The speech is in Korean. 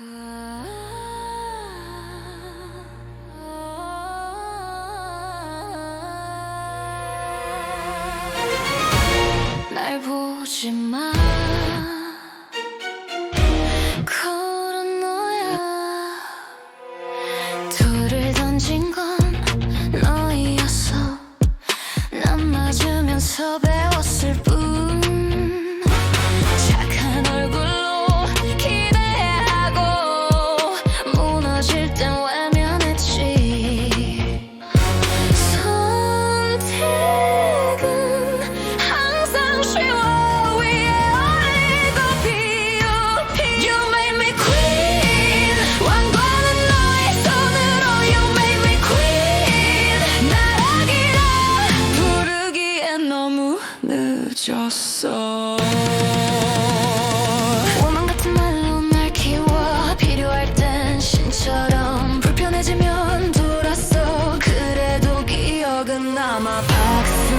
날 보지 마 잊었어. 원망 같은 말로 날 키워. 필요할 땐 신처럼 불편해지면 돌았어. 그래도 기억은 남아 박스